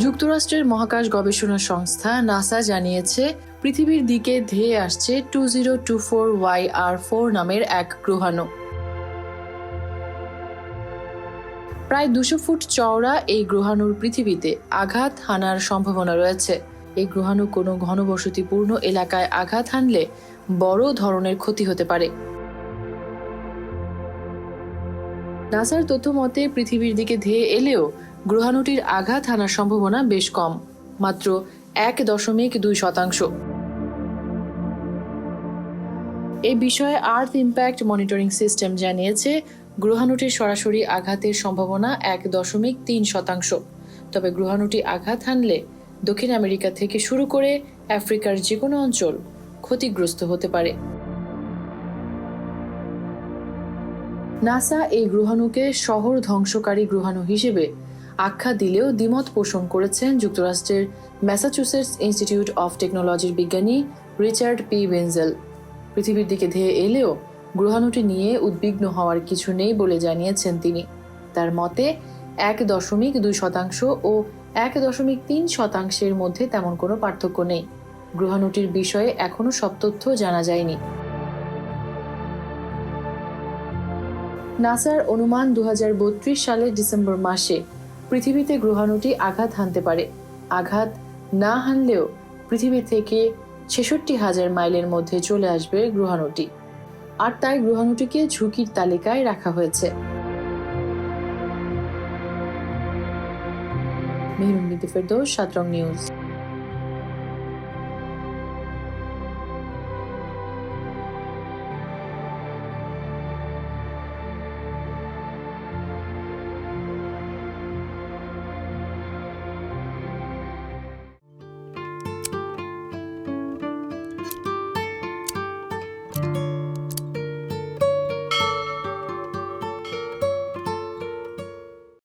যুক্তরাষ্ট্রের মহাকাশ গবেষণা সংস্থা নাসা জানিয়েছে, পৃথিবীর দিকে ধেয়ে আসছে two zero two four Y R four নামের এক গ্রহাণু। প্রায় দুশো ফুট চওড়া এই গ্রহাণুর পৃথিবীতে আঘাত হানার সম্ভাবনা রয়েছে। এই গ্রহাণু কোনো ঘনবসতিপূর্ণ এলাকায় আঘাত হানলে বড় ধরনের ক্ষতি হতে পারে। নাসার তথ্য মতে, পৃথিবীর দিকে ধেয়ে এলেও গ্রহাণুটির আঘাত হানার সম্ভাবনা বেশ কম, মাত্র এক দশমিক দুই শতাংশ। এই বিষয়ে আর্থ ইম্প্যাক্ট মনিটরিং সিস্টেম জানিয়েছে, গ্রহাণুটির সরাসরি আঘাতের সম্ভাবনা এক দশমিক তিন শতাংশ। তবে গ্রহাণুটি আঘাত হানলে দক্ষিণ আমেরিকা থেকে শুরু করে আফ্রিকার যে কোনো অঞ্চল ক্ষতিগ্রস্ত হতে পারে। নাসা এই গ্রহাণুকে শহর ধ্বংসকারী গ্রহাণু হিসেবে আখ্যা দিলেও দ্বিমত পোষণ করেছেন যুক্তরাষ্ট্রের ম্যাসাচুসেটস ইনস্টিটিউট অফ টেকনোলজির বিজ্ঞানী রিচার্ড পি বেনজেল। পৃথিবীর দিকে ধেয়ে এলেও গ্রহাণুটি নিয়ে উদ্বিগ্ন হওয়ার কিছু নেই বলে জানিয়েছেন তিনি। তার মতে, এক দশমিক দুই শতাংশ ও এক দশমিক তিন শতাংশের মধ্যে তেমন কোনো পার্থক্য নেই। গ্রহাণুটির বিষয়ে এখনও সব তথ্য জানা যায়নি। নাসার অনুমান দু সালের ডিসেম্বর মাসে পৃথিবীতে গ্রহাণুটি আঘাত হানতে পারে। আঘাত না হানলেও পৃথিবী থেকে ছেষট্টি হাজার মাইলের মধ্যে চলে আসবে গ্রহাণুটি। আর তাই গ্রহাণুটিকে ঝুঁকির তালিকায় রাখা হয়েছে। মেহরুন বিদ্যুৎ ফেরদৌস সাতরং নিউজ।